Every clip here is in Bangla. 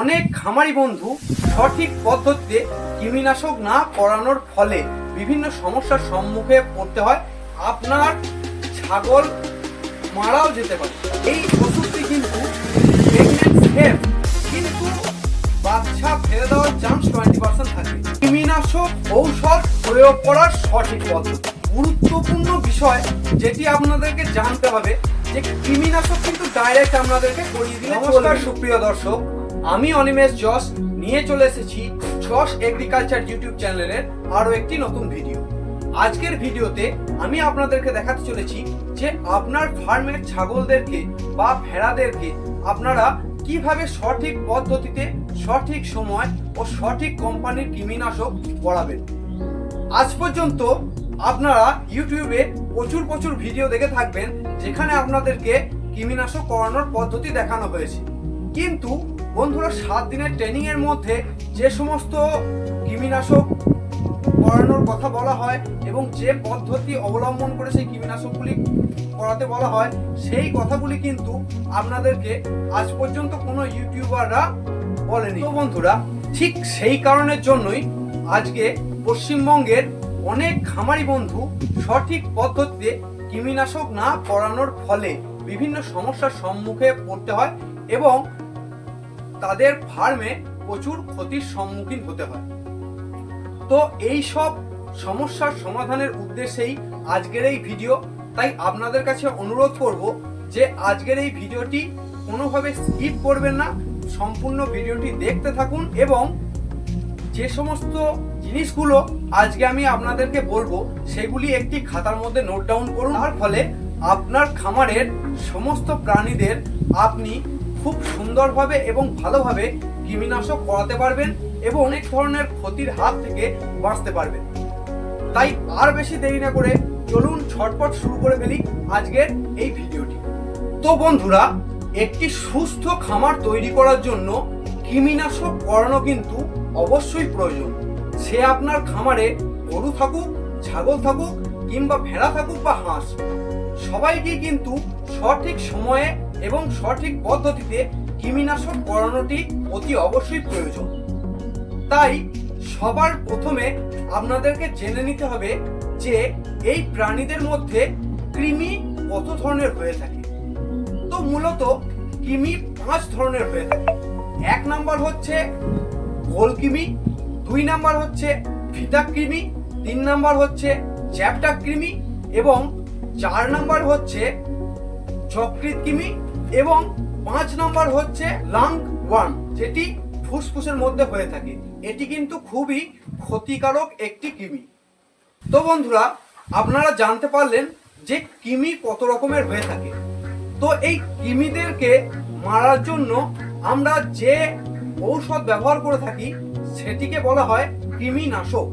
অনেক খামারি বন্ধু সঠিক পদ্ধতিতে কৃমিনাশক না করানোর ফলে বিভিন্ন সমস্যার সম্মুখে পড়তে হয়। আপনার ছাগল মারাও যেতে পারে। এই ওষুধটি কিন্তু কিন্তু বাচ্চা ফেলে দেওয়ার চান্স টোয়েন্টি পার্সেন্ট থাকে। কৃমিনাশক ঔষধ প্রয়োগ করার সঠিক পদ্ধতি। গুরুত্বপূর্ণ বিষয় যেটি আপনাদেরকে জানতে হবে যে কৃমিনাশক কিন্তু ডাইরেক্ট আপনাদেরকে করিয়ে দিলে নমস্কার সুপ্রিয় দর্শক আমি অনিমেষ যশ নিয়ে চলে এসেছি যশ এগ্রিকালচার ইউটিউব চ্যানেলের আরও একটি নতুন ভিডিও আজকের ভিডিওতে আমি আপনাদেরকে দেখাতে চলেছি যে আপনার ফার্মের ছাগলদেরকে বা ভেড়াদেরকে আপনারা কীভাবে সঠিক পদ্ধতিতে, সঠিক সময় ও সঠিক কোম্পানির কৃমিনাশক করাবেন আজ পর্যন্ত আপনারা ইউটিউবে প্রচুর প্রচুর ভিডিও দেখে থাকবেন, যেখানে আপনাদেরকে কৃমিনাশক করানোর পদ্ধতি দেখানো হয়েছে। কিন্তু বন্ধুরা, সাত দিনের ট্রেনিং এর মধ্যে যে সমস্ত কৃমিনাশক করানোর কথা বলা হয় এবং যে পদ্ধতি অবলম্বন করে সেই কীটনাশকগুলি করাতে বলা হয়, সেই কথাগুলি কিন্তু আপনাদেরকে আজ পর্যন্ত কোনো ইউটিউবাররা বলেনি। তো বন্ধুরা, ঠিক সেই কারণের জন্যই আজকে পশ্চিমবঙ্গের অনেক খামারি বন্ধু সঠিক পদ্ধতিতে কৃমিনাশক না করানোর ফলে বিভিন্ন সমস্যার সম্মুখে পড়তে হয় এবং তাদের ফার্মে প্রচুর ক্ষতির সম্মুখীন হতে হয়। তো এই সব সমস্যার সমাধানের উদ্দেশ্যেই আজকের এই ভিডিও তাই আপনাদের কাছে অনুরোধ করব যে আজকের এই ভিডিওটি কোনোভাবে স্কিপ করবেন না, সম্পূর্ণ ভিডিওটি দেখতে থাকুন এবং যে সমস্ত জিনিসগুলো আজকে আমি আপনাদেরকে বলব, সেগুলি একটি খাতার মধ্যে নোট ডাউন করুন। তার ফলে আপনার খামারের সমস্ত প্রাণীদের আপনি খুব সুন্দরভাবে এবং ভালোভাবে কৃমিনাশক করাতে পারবেন এবং অনেক ধরনের ক্ষতির হাত থেকে বাঁচতে পারবেন। তাই আর বেশি দেরি না করে চলুন ছটপট শুরু করে ফেলি আজকের এই ভিডিওটি। তো বন্ধুরা, একটি সুস্থ খামার তৈরি করার জন্য কৃমিনাশক করানো কিন্তু অবশ্যই প্রয়োজন। সে আপনার খামারে গরু থাকুক, ছাগল থাকুক কিংবা ভেড়া থাকুক বা হাঁস সবাইকে কিন্তু সঠিক সময়ে এবং সঠিক পদ্ধতিতে কৃমিনাশক করানোটি অতি অবশ্যই প্রয়োজন। তাই সবার প্রথমে আপনাদেরকে জেনে নিতে হবে যে এই প্রাণীদের মধ্যে কৃমি কত ধরনের হয়ে থাকে। তো মূলত কৃমি পাঁচ ধরনের হয়ে থাকে। এক নাম্বার হচ্ছে গোল কৃমি, দুই নাম্বার হচ্ছে ফিতা কৃমি, তিন নাম্বার হচ্ছে চ্যাপটা কৃমি এবং চার নাম্বার হচ্ছে যকৃত কৃমি এবং পাঁচ নম্বর হচ্ছে লাং ওয়ান যেটি ফুসফুসের মধ্যে হয়ে থাকে। এটি কিন্তু খুবই ক্ষতিকারক একটি কৃমি। তো বন্ধুরা, আপনারা জানতে পারলেন যে কৃমি কত রকমের হয়ে থাকে। তো এই কৃমিদেরকে মারার জন্য আমরা যে ঔষধ ব্যবহার করে থাকি, সেটিকে বলা হয় কৃমিনাশক।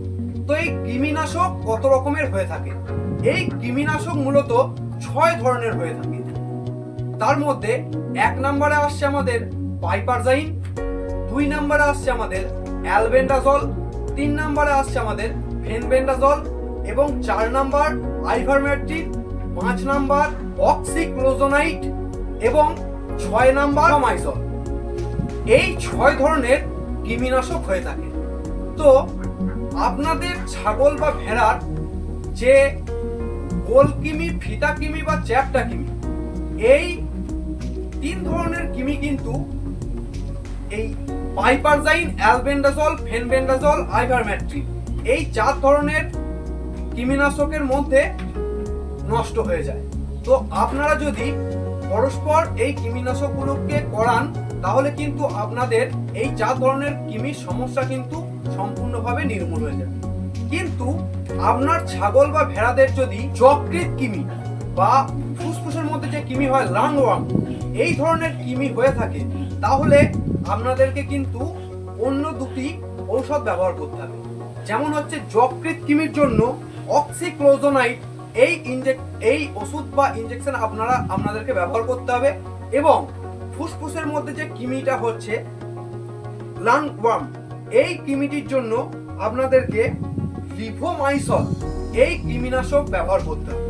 তো এই কৃমিনাশক কত রকমের হয়ে থাকে? এই কৃমিনাশক মূলত ছয় ধরনের হয়ে থাকে। তার মধ্যে এক নম্বরে আসছে আমাদের পাইপারজাইন দুই নম্বরে আসছে আমাদের অ্যালবেন্ডাজল, তিন নম্বরে আসছে আমাদের ফেনবেন্ডাজল এবং চার নাম্বার আইভারমেট্রিন, পাঁচ নাম্বার অক্সিক্লোজোনাইট এবং ছয় নাম্বার মাইজল এই ছয় ধরনের কৃমিনাশক হয়ে থাকে। তো আপনাদের ছাগল বা ভেড়ার যে গোল কৃমি, ফিতা কিমি বা চ্যাপটা কিমি, এই তিন ধরনের কৃমি কিন্তু এই পাইপারজাইন, অ্যালবেন্ডাজল, ফেনবেন্ডাজল আইভারমেট্রিন এই চার ধরনের কৃমিনাশকের মধ্যে নষ্ট হয়ে যায়। তো আপনারা যদি পরস্পর এই কৃমিনাশকগুলোকে করান, তাহলে কিন্তু আপনাদের এই চার ধরনের কৃমির সমস্যা কিন্তু সম্পূর্ণভাবে নির্মূল হয়ে যাবে। কিন্তু আপনার ছাগল বা ভেড়াদের যদি যকৃত কৃমি বা ফুসফুসের মধ্যে যে কৃমি হয় লাং লাংওয়ার্ম এই ধরনের কৃমি হয়ে থাকে, তাহলে আপনাদেরকে কিন্তু অন্য দুটি ঔষধ ব্যবহার করতে হবে। যেমন হচ্ছে যকৃত কৃমির জন্য অক্সিক্লোজোনাইট, এই ইনজেক এই ওষুধ বা ইনজেকশন আপনারা, আপনাদেরকে ব্যবহার করতে হবে এবং ফুসফুসের মধ্যে যে কৃমিটা হচ্ছে লাং ওয়ার্ম এই কৃমিটির জন্য আপনাদেরকে লিভোমাইসল, এই কৃমিনাশক ব্যবহার করতে হবে।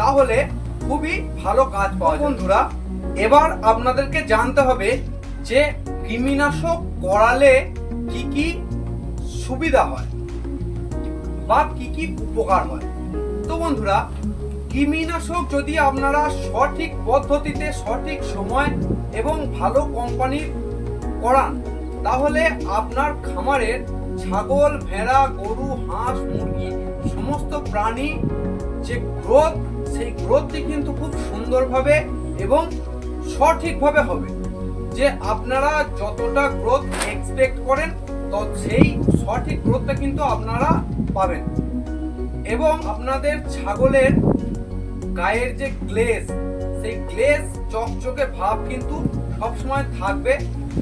তাহলে খুবই ভালো কাজ পাওয়া। বন্ধুরা এবার আপনাদেরকে জানতে হবে যে কৃমিনাশক করালে কি কি সুবিধা হয় বা কি কি উপকার হয় তো বন্ধুরা, কৃমিনাশক যদি আপনারা সঠিক পদ্ধতিতে, সঠিক সময় এবং ভালো কোম্পানির করান, তাহলে আপনার খামারের ছাগল, ভেড়া, গরু, হাঁস, মুরগি, সমস্ত প্রাণী যে গ্রোথ সেই গ্রোথটি কিন্তু খুব সুন্দরভাবে এবং সঠিকভাবে হবে। যে আপনারা যতটা গ্রোথ এক্সপেক্ট করেন তো সেই সঠিক গ্রোথটা কিন্তু আপনারা পাবেন। এবং আপনাদের ছাগলের গায়ের যে গ্লেজ সেই গ্লেজ চকচকে ভাব কিন্তু সবসময় থাকবে।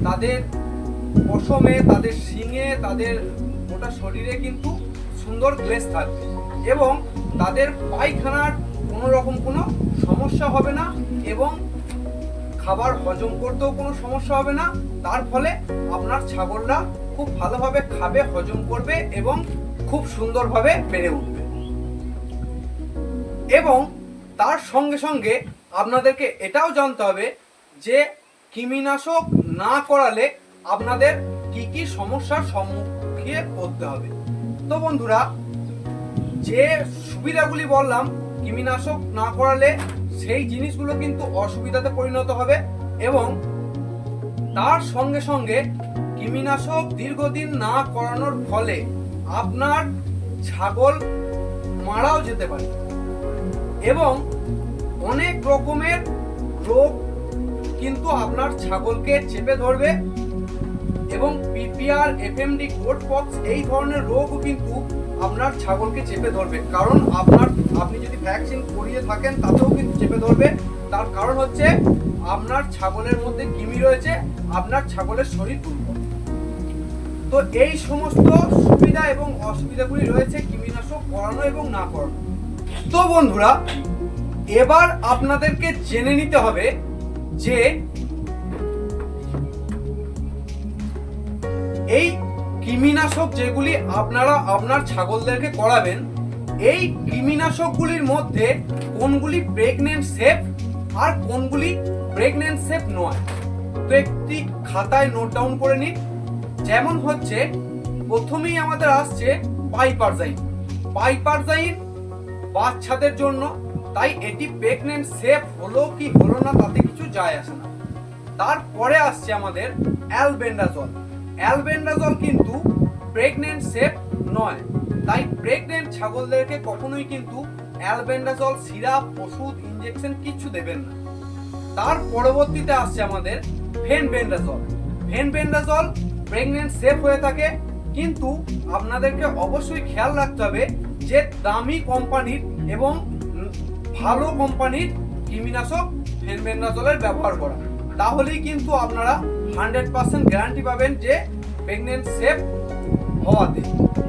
তাদের পশমে, তাদের শিঙে, তাদের গোটা শরীরে কিন্তু সুন্দর গ্লেজ থাকবে। এবং তাদের পায়খানার কোনো রকম কোনো সমস্যা হবে না এবং খাবার হজম করতেও কোনো সমস্যা হবে না। তার ফলে আপনার ছাগলরা খুব ভালোভাবে খাবে, হজম করবে এবং খুব সুন্দরভাবে বেড়ে উঠবে। এবং তার সঙ্গে সঙ্গে আপনাদেরকে এটাও জানতে হবে যে কৃমিনাশক না করালে আপনাদের কি কি সমস্যার সম্মুখীন পড়তে হবে। তো বন্ধুরা, যে সুবিধাগুলি বললাম কৃমিনাশক না করালে সেই জিনিসগুলো কিন্তু অসুবিধাতে পরিণত হবে এবং তার সঙ্গে সঙ্গে কৃমিনাশক দীর্ঘদিন না করানোর ফলে আপনার ছাগল মারাও যেতে পারে এবং অনেক রকমের রোগ কিন্তু আপনার ছাগলকে চেপে ধরবে এবং পিপিআর এফএমডি কোড পক্স এই ধরনের রোগও কিন্তু আপনার ছাগলকে চেপে ধরবে। কারণ আপনার, আপনি যদি ভ্যাকসিন করিয়ে থাকেন, তাতেও কিন্তু চেপে ধরবে। তার কারণ হচ্ছে, আপনার ছাগলের মধ্যে কিমি রয়েছে, আপনার ছাগলের শরীর দুর্বল। তো এই সমস্ত সুবিধা এবং অসুবিধাগুলি রয়েছে কৃমিনাশক করানো এবং না করানো তো বন্ধুরা, এবার আপনাদেরকে জেনে নিতে হবে যে এই কৃমিনাশক যেগুলি আপনারা আপনার ছাগলদেরকে করাবেন, এই কৃমিনাশকগুলির মধ্যে কোনগুলি প্রেগনেন্ট সেফ আর কোনগুলি প্রেগনেন্ট সেফ নয়। তো একটি খাতায় নোট ডাউন করে নিন। যেমন হচ্ছে, প্রথমেই আমাদের আসছে পাইপারজাইন পাইপারজাইন বাচ্চাদের জন্য, তাই এটি প্রেগনেন্ট সেফ হলো কি হলো না তাতে কিছু যায় আসে না। তারপরে আসছে আমাদের অ্যালবেন্ডাজল অ্যালবেন্ডাজল কিন্তু প্রেগনেন্ট সেফ নয়। তাই প্রেগনেন্ট ছাগলদেরকে কখনোই কিন্তু অ্যালবেন্ডাজল সিরাপ, ওষুধ ইনজেকশন কিছু দেবেন না। তার পরবর্তীতে আসছে আমাদের ফেনবেন্ডাজল। ফেনবেন্ডাজল প্রেগনেন্ট সেফ হয়ে থাকে, কিন্তু আপনাদেরকে অবশ্যই খেয়াল রাখতে হবে যে দামি কোম্পানির এবং ভালো কোম্পানির কৃমিনাশক ফেনবেন্ডাজলের ব্যবহার করা। তাহলেই কিন্তু আপনারা হান্ড্রেড পার্সেন্ট গ্যারান্টি পাবেন যে প্রেগনেন্ট সেফ হওয়াতে।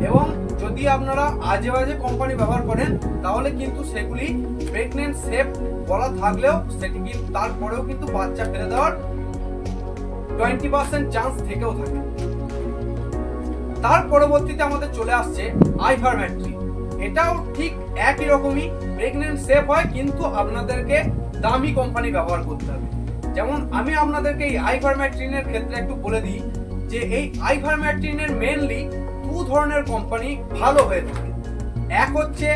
এবং যদি আপনারা আজে বাজে কোম্পানি ব্যবহার করেন, তাহলে কিন্তু সেগুলি প্রেগনেন্ট সেফ বলা থাকলেও সেটি কিন্তু তারপরেও কিন্তু বাচ্চা ফেলে দেওয়ার টোয়েন্টি পার্সেন্ট চান্স থেকেও থাকে। তার পরবর্তীতে আমাদের চলে আসছে আইভারম্যাট্রি এটাও ঠিক একই রকমই, প্রেগনেন্ট সেফ হয়, কিন্তু আপনাদেরকে দামি কোম্পানি ব্যবহার করতে হবে। যেমন আমি আপনাদেরকে এই আইভারম্যাট্রিনের ক্ষেত্রে একটু বলে দিই যে এই আইভারম্যাট্রিনের মেনলি দু ধরনের কোম্পানি ভালো হয়ে থাকে। এক হচ্ছে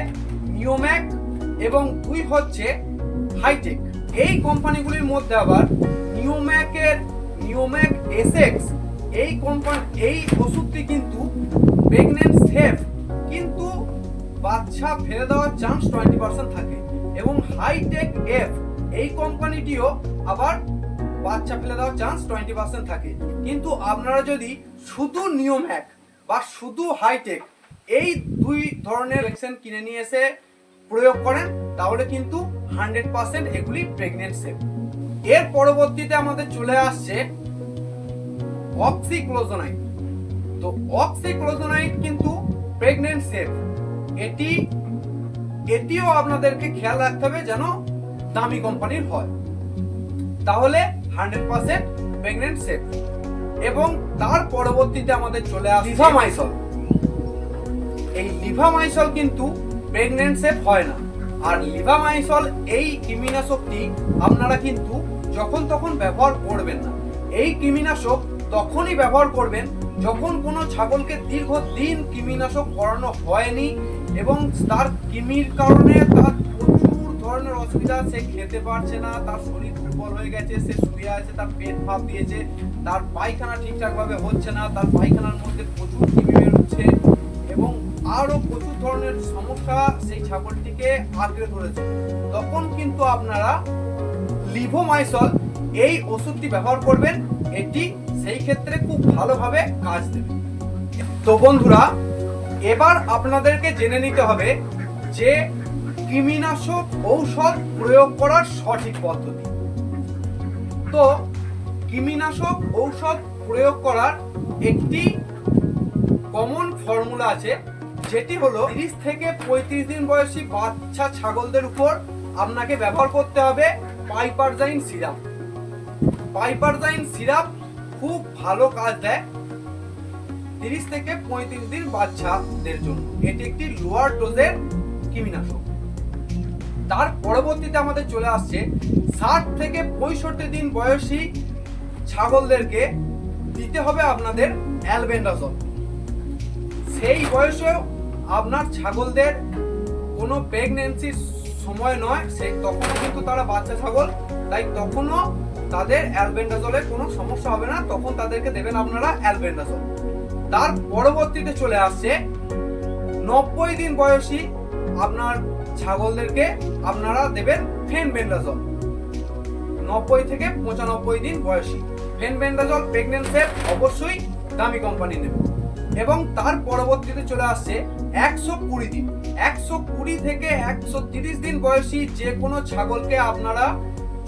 নিওম্যাক এবং দুই হচ্ছে হাইটেক এই কোম্পানিগুলির মধ্যে আবার নিওম্যাকের নিওম্যাক এসএক্স এই কোম্পানি এই ওষুধটি কিন্তু প্রেগনেন্ট সেফ কিন্তু বাচ্চা ফেলে দেওয়ার চান্স টোয়েন্টি পার্সেন্ট থাকে। এবং হাইটেক এফ এই কোম্পানিটিও আবার বাচ্চা ফেলে দেওয়ার চান্স টোয়েন্টি পার্সেন্ট থাকে। কিন্তু আপনারা যদি শুধু নিয়মহ্যাক বা শুধু হাইটেক এই দুই ধরনের ভ্যাকসিন কিনে নিয়ে এসে প্রয়োগ করেন, তাহলে কিন্তু হান্ড্রেড পার্সেন্ট এগুলি প্রেগনেন্ট সেফ এর পরবর্তীতে আমাদের চলে আসছে অক্সিক্লোজোনাইট তো অক্সিক্লোজোনাইট কিন্তু প্রেগনেন্ট সেফ এটি, এটিও আপনাদেরকে খেয়াল রাখতে হবে যেন দামি কোম্পানির হয়। তাহলে হান্ড্রেড পার্সেন্ট প্রেগনেন্ট সেফ। এবং তার পরবর্তীতে আমাদের চলে আসে লিভামাইসল। এই লিভামাইসল কিন্তু প্রেগনেন্ট সেফ হয় না। আর লিভামাইসল এই কৃমিনাশকটি আপনারা কিন্তু যখন তখন ব্যবহার করবেন না। এই কৃমিনাশক তখনই ব্যবহার করবেন যখন কোনো ছাগলকে দীর্ঘদিন কৃমিনাশক করানো হয়নি এবং তার কৃমির কারণে তার ধরনের অসুবিধা সে খেতে পারছে না, তার শরীর দুর্বল হয়ে গেছে, সে শুয়ে আছে, তার পেট ভাব দিয়েছে, তার পায়খানা ঠিকঠাক ভাবে হচ্ছে না, তার পায়খানার মধ্যে প্রচুর কৃমি বেরোচ্ছে এবং আরও প্রচুর ধরনের সমস্যা সেই ছাগলটিকে আঁকড়ে ধরেছে। তখন কিন্তু আপনারা লিভোমাইসল এই ওষুধটি ব্যবহার করবেন, এটি সেই ক্ষেত্রে খুব ভালোভাবে কাজ দেবে। তো বন্ধুরা, এবার আপনাদেরকে জেনে নিতে হবে যে কৃমিনাশক ঔষধ প্রয়োগ করার সঠিক পদ্ধতি। তো, কৃমিনাশক ঔষধ প্রয়োগ করার একটি কমন ফর্মুলা আছে, যেটি হলো তিরিশ থেকে পঁয়ত্রিশ দিন বয়সী বাচ্চা ছাগলদের উপর আপনাকে ব্যবহার করতে হবে পাইপারজাইন সিরাপ পাইপারজাইন সিরাপ খুব ভালো কাজ দেয় তিরিশ থেকে পঁয়ত্রিশ দিন বাচ্চাদের জন্য। এটি একটি লোয়ার ডোজের কৃমিনাশক। তার পরবর্তীতে আমাদের চলে আসছে ষাট থেকে পঁয়ষট্টি দিন বয়সী ছাগলদেরকে দিতে হবে আপনাদের অ্যালবেন্ডাজল। সেই বয়সেও আপনার ছাগলদের কোনো প্রেগনেন্সির সময় নয়, সেই তখনও কিন্তু তারা বাচ্চা ছাগল, তাই তখনও তাদের অ্যালবেন্ডাজলের কোনো সমস্যা হবে না, তখন তাদেরকে দেবেন আপনারা অ্যালবেন্ডাজল। তার পরবর্তীতে চলে আসছে নব্বই দিন বয়সী আপনার ছাগলদেরকে আপনারা দেবেন ফেন ফেনবেন্ডাজল নব্বই থেকে পঁচানব্বই দিন বয়সী। ফেন ফেনবেন্ডাজল প্রেগনেন্সের অবশ্যই দামি কোম্পানি নেবে। এবং তার পরবর্তীতে চলে আসছে একশো কুড়ি দিন। একশো কুড়ি থেকে একশো তিরিশ দিন বয়সী যে কোনো ছাগলকে আপনারা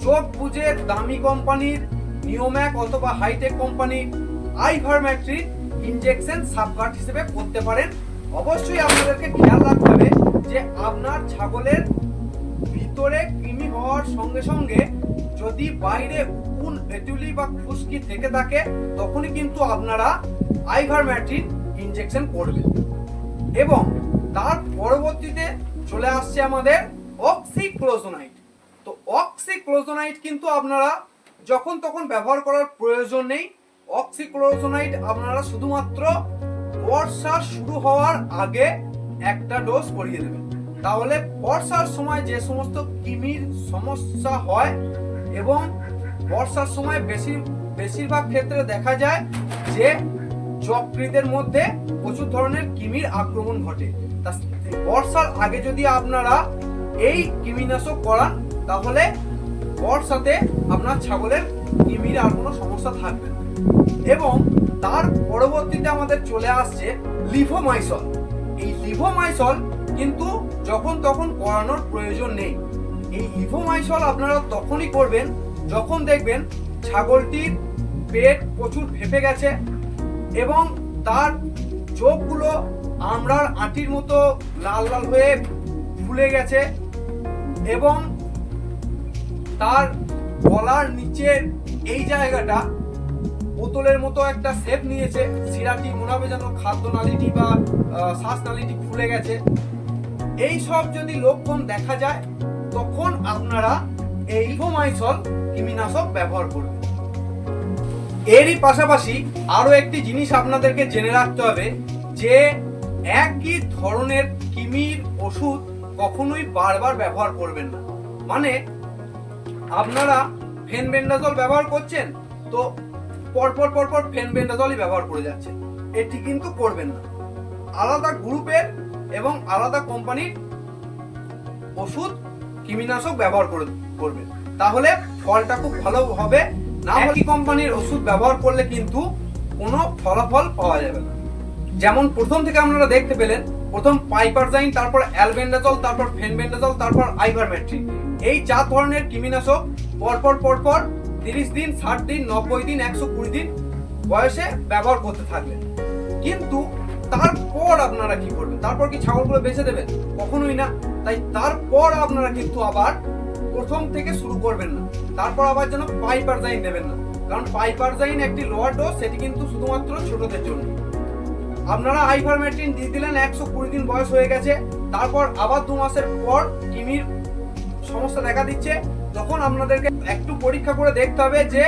চোখ বুঝে দামি কোম্পানির, নিওম্যাক অথবা হাইটেক কোম্পানির আইভারম্যাট্রিক ইনজেকশন সাবকার্ড হিসেবে করতে পারেন। অবশ্যই আপনাদেরকে খেয়াল রাখতে হবে যে আপনার ছাগলের ভিতরে কৃমি হওয়ার সঙ্গে সঙ্গে যদি বাইরে উকুন এটুলি বা খুশকি থেকে থাকে, তখনই কিন্তু আপনারা আইভারম্যাটিন ইনজেকশন করবেন। এবং তার পরবর্তীতে চলে আসছে আমাদের অক্সিক্লোজোনাইট তো অক্সিক্লোজোনাইট কিন্তু আপনারা যখন তখন ব্যবহার করার প্রয়োজন নেই। অক্সিক্লোজোনাইট আপনারা শুধুমাত্র বর্ষা শুরু হওয়ার আগে একটা ডোজ করিয়ে দেবেন তাহলে বর্ষার সময় যে সমস্ত কৃমির সমস্যা হয় এবং বর্ষার সময় বেশি, বেশিরভাগ ক্ষেত্রে দেখা যায় যে যকৃতের মধ্যে প্রচুর ধরনের কৃমির আক্রমণ ঘটে। তা বর্ষার আগে যদি আপনারা এই কৃমিনাশক করান, তাহলে বর্ষাতে আপনার ছাগলের কৃমির আর কোনো সমস্যা থাকবে না। এবং তার পরবর্তীতে আমাদের চলে আসছে লিভোমাইসল। এই লিভোমাইসল কিন্তু যখন তখন করানোর প্রয়োজন নেই। এই লিভোমাইসল আপনারা তখনই করবেন যখন দেখবেন ছাগলটির পেট প্রচুর ফেঁপে গেছে এবং তার চোখগুলো আমরার আটির মতো লাল লাল হয়ে ফুলে গেছে এবং তার গলার নিচের এই জায়গাটা বোতলের মতো একটা শেপ নিয়েছে। শিরাটি মনে হবে যেন খাদ্য নালীটি বা শ্বাসনালীটি খুলে গেছে। এই সব যদি লক্ষণ দেখা যায়, তখন আপনারা এই ইভোমাইসল কৃমিনাশক ব্যবহার করবেন। এরই পাশাপাশি আরও একটি জিনিস আপনাদেরকে জেনে রাখতে হবে যে, একই ধরনের কৃমির ওষুধ কখনোই বারবার ব্যবহার করবেন না। মানে আপনারা ফেনবেন্ডাজল ব্যবহার করছেন, তো পরপর পরপর ফেনবেন্ডাজলই ব্যবহার করে যাচ্ছে। এটি কিন্তু করবেন না। আলাদা গ্রুপের এবং আলাদা কোম্পানির ওষুধ কৃমিনাশক ব্যবহার করে করবেন। তাহলে ফলটা খুব ভালো হবে। না একই কোম্পানির ওষুধ ব্যবহার করলে কিন্তু কোনো ফলাফল পাওয়া যাবে না। যেমন প্রথম থেকে আপনারা দেখতে পেলেন প্রথম পাইপারজাইন তারপর অ্যালবেন্ডাজল তারপর ফেনবেন্ডাজল তারপর আইভারমেট্রিন এই চার ধরনের কৃমিনাশক পরপর পরপর তিরিশ দিন, ষাট দিন, নব্বই দিন, একশো কুড়ি দিন বয়সে ব্যবহার করতে থাকবেন কিন্তু তারপর আপনারা কি করবেন? তারপর কি ছাগলগুলো বেঁচে দেবেন? কখনোই না। তাই তারপর আপনারা কিন্তু আবার প্রথম থেকে শুরু করবেন না। তারপর আবার যেন পাইপারজাইন দেবেন না। কারণ পাইপারজাইন একটি লোয়ার ডোজ, সেটি কিন্তু শুধুমাত্র ছোটদের জন্য। আপনারা আইভারমেট্রিন দিয়ে দিলেন, একশো কুড়ি দিন বয়স হয়ে গেছে। তারপর আবার দু মাসের পর কিমির সমস্যা দেখা দিচ্ছে, তখন আপনাদেরকে একটু পরীক্ষা করে দেখতে হবে যে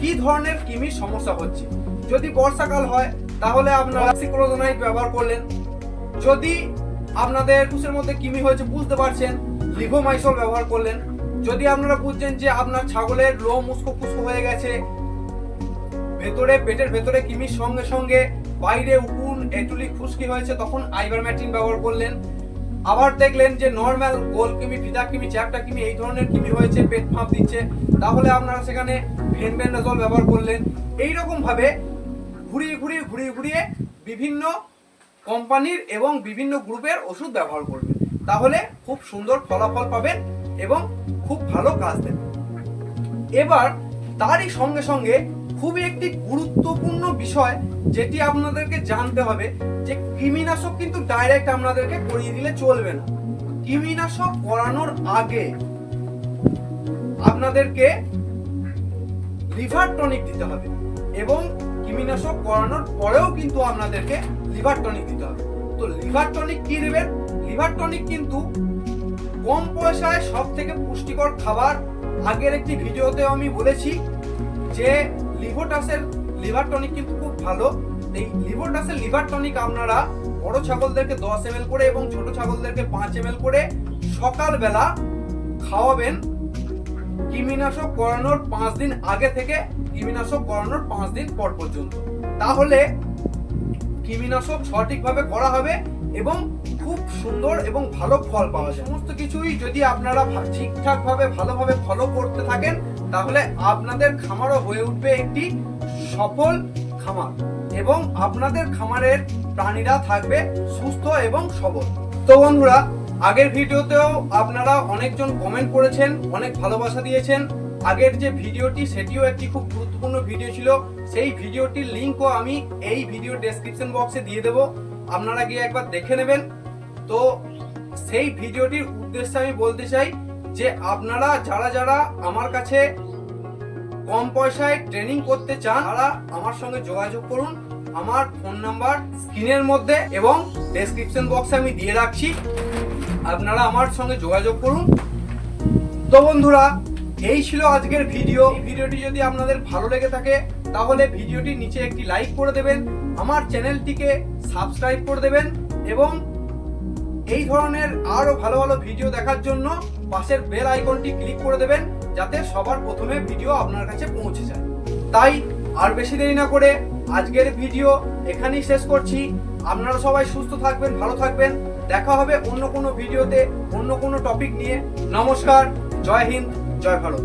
কি ধরনের কৃমির সমস্যা হচ্ছে। যদি বর্ষাকাল হয়, তাহলে আপনারা সিক্লোজোনাইট ব্যবহার করলেন। যদি আপনাদের কুশের মধ্যে কৃমি হয়েছে, বুঝতে পারছেন, লিভোমাইসল ব্যবহার করলেন। যদি আপনারা বুঝছেন যে আপনার ছাগলের লোম উস্কো খুস্কো হয়ে গেছে, ভেতরে, পেটের ভেতরে কৃমির সঙ্গে সঙ্গে বাইরে উকুন এটুলি খুশকি হয়েছে, তখন আইভারম্যাটিন ব্যবহার করলেন। আবার দেখলেন যে নর্মাল গোল কিমি, ফিদা কৃমি, চ্যাপটা কৃমি, এই ধরনের কৃমি হয়েছে, পেট ফাঁপ দিচ্ছে। তাহলে আপনারা সেখানে ফেনবেন্ডাজল ব্যবহার করলেন। এই রকম ভাবে ঘুরিয়ে ঘুরিয়ে ঘুরিয়ে ঘুরিয়ে বিভিন্ন কোম্পানির এবং বিভিন্ন গ্রুপের ওষুধ ব্যবহার করবেন। তাহলে খুব সুন্দর ফলাফল পাবেন এবং খুব ভালো কাজ দেবে এবার তারই সঙ্গে সঙ্গে খুবই একটি গুরুত্বপূর্ণ বিষয় যেটি আপনাদেরকে জানতে হবে যে কৃমিনাশক কিন্তু ডাইরেক্ট আপনাদেরকে করিয়ে দিলে চলবে না। কৃমিনাশক করানোর আগে আপনাদেরকে লিভার টনিক দিতে হবে এবং কৃমিনাশক করানোর পরেও কিন্তু আপনাদেরকে লিভার টনিক দিতে হবে। তো লিভার টনিক কি দেবেন? লিভার টনিক কিন্তু কম পয়সায় সব থেকে পুষ্টিকর খাবার। আগের একটি ভিডিওতে আমি বলেছি যে লিভোটাসের লিভার টনিক কিন্তু খুব ভালো। এই লিভোটাসের লিভার টনিক আপনারা বড় ছাগলদেরকে দশ এম করে এবং ছোট ছাগলদেরকে পাঁচ এম করে সকালবেলা খাওয়াবেন। কৃমিনাশক করানোর পাঁচ দিন আগে থেকে কৃমিনাশক করানোর পাঁচ দিন পর পর্যন্ত। তাহলে কৃমিনাশক সঠিকভাবে করা হবে এবং খুব সুন্দর এবং ভালো ফল পাওয়া যায়। সমস্ত কিছুই যদি আপনারা ঠিকঠাকভাবে, ভালোভাবে ফলো করতে থাকেন তাহলে আপনাদের খামারও হয়ে উঠবে একটি সফল খামার এবং আপনাদের খামারের প্রাণীরা থাকবে সুস্থ এবং সবল। তো বন্ধুরা, আগের ভিডিওতেও আপনারা অনেকজন কমেন্ট করেছেন, অনেক ভালোবাসা দিয়েছেন। আগের যে ভিডিওটি, সেটিও একটি খুব গুরুত্বপূর্ণ ভিডিও ছিল। সেই ভিডিওটির লিঙ্কও আমি এই ভিডিও ডেসক্রিপশন বক্সে দিয়ে দেব। আপনারা গিয়ে একবার দেখে নেবেন। তো সেই ভিডিওটির উদ্দেশ্যে আমি বলতে চাই যে আপনারা যারা যারা আমার কাছে কম পয়সায় ট্রেনিং করতে চান, তারা আমার সঙ্গে যোগাযোগ করুন। আমার ফোন নাম্বার স্ক্রিনের মধ্যে এবং ডেসক্রিপশন বক্সে আমি দিয়ে রাখছি। আপনারা আমার সঙ্গে যোগাযোগ করুন। তো বন্ধুরা, এই ছিল আজকের ভিডিও। ভিডিওটি যদি আপনাদের ভালো লেগে থাকে, তাহলে ভিডিওটির নিচে একটি লাইক করে দেবেন। আমার চ্যানেলটিকে সাবস্ক্রাইব করে দেবেন এবং এই ধরনের আরও ভালো ভালো ভিডিও দেখার জন্য পাশের বেল আইকনটি ক্লিক করে দেবেন, যাতে সবার প্রথমে ভিডিও আপনার কাছে পৌঁছে যায়। তাই আর বেশি দেরি না করে আজকের ভিডিও এখানেই শেষ করছি। আপনারা সবাই সুস্থ থাকবেন, ভালো থাকবেন। দেখা হবে অন্য কোনো ভিডিওতে অন্য কোনো টপিক নিয়ে। নমস্কার, জয় হিন্দ, জয় ভারত।